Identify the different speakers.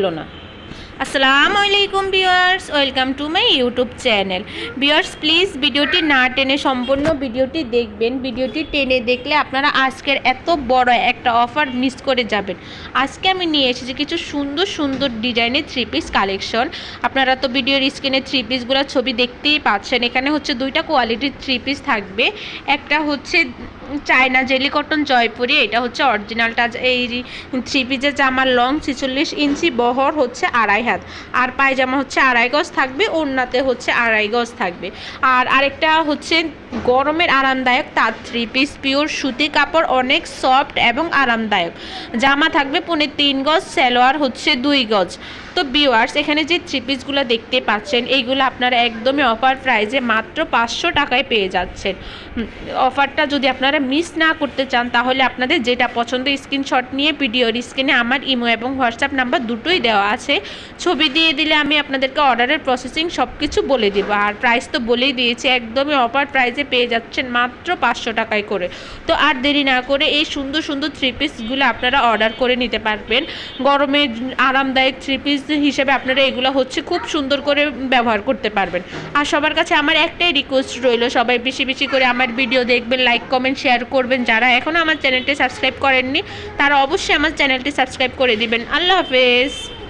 Speaker 1: হলো না আসসালামু আলাইকুম viewers, welcome to my YouTube channel. Viewers, please ভিডিওটি না টেনে, সম্পূর্ণ ভিডিওটি দেখবেন। ভিডিওটি টেনে দেখলে আপনারা আজকের এত বড় একটা অফার মিস করে যাবেন। আজকে আমি নিয়ে এসেছি কিছু সুন্দর সুন্দর ডিজাইনের থ্রি পিস কালেকশন আপনারা তো ভিডিওর স্ক্রিনে থ্রি পিসগুলোর ছবি দেখতেই পাচ্ছেন। এখানে হচ্ছে দুইটা কোয়ালিটির থ্রি পিস থাকবে। একটা হচ্ছে চায়না জেলি কটন জয়পুরি, এটা হচ্ছে অরিজিনালটা এই থ্রি পিসের জামার লং ছিচল্লিশ ইঞ্চি বহর হচ্ছে আড়াই হাজার হাত আর পায়জামা হচ্ছে আড়াই গজ থাকবে, ওড়নাতে হচ্ছে আড়াই গজ থাকবে। আর আরেকটা হচ্ছে গরমের আরামদায়ক, তার থ্রি পিস পিওর সুতি কাপড়, অনেক সফট এবং আরামদায়ক। জামা থাকবে পৌনে তিন গজ, সালোয়ার হচ্ছে দুই গজ। তো বিওয়ার্স এখানে যে থ্রি পিসগুলো দেখতে পাচ্ছেন, এইগুলো আপনারা একদমই অফার প্রাইজে মাত্র পাঁচশো টাকায় পেয়ে যাচ্ছেন। অফারটা যদি আপনারা মিস না করতে চান, তাহলে আপনাদের যেটা পছন্দ স্ক্রিনশট নিয়ে ভিডিওর স্ক্রিনে আমার ইমো এবং হোয়াটসঅ্যাপ নাম্বার দুটোই দেওয়া আছে। ছবি দিয়ে দিলে আমি আপনাদেরকে অর্ডারের প্রসেসিং সব কিছু বলে দেবো। আর প্রাইস তো বলেই দিয়েছি, একদমই অফার প্রাইজে পেয়ে যাচ্ছেন মাত্র পাঁচশো টাকায় করে। তো আর দেরি না করে এই সুন্দর সুন্দর থ্রি পিসগুলো আপনারা অর্ডার করে নিতে পারবেন। গরমে আরামদায়ক থ্রি পিস হিসেবে আপনারা এগুলো হচ্ছে খুব সুন্দর করে ব্যবহার করতে পারবেন। আর সবার কাছে আমার একটাই রিকোয়েস্ট রইল, সবাই বেশি বেশি করে আমার ভিডিও দেখবেন লাইক কমেন্ট শেয়ার করবেন। যারা এখনও আমার চ্যানেলটি সাবস্ক্রাইব করেননি, তারা অবশ্যই আমার চ্যানেলটি সাবস্ক্রাইব করে দিবেন। আল্লাহ হাফেজ।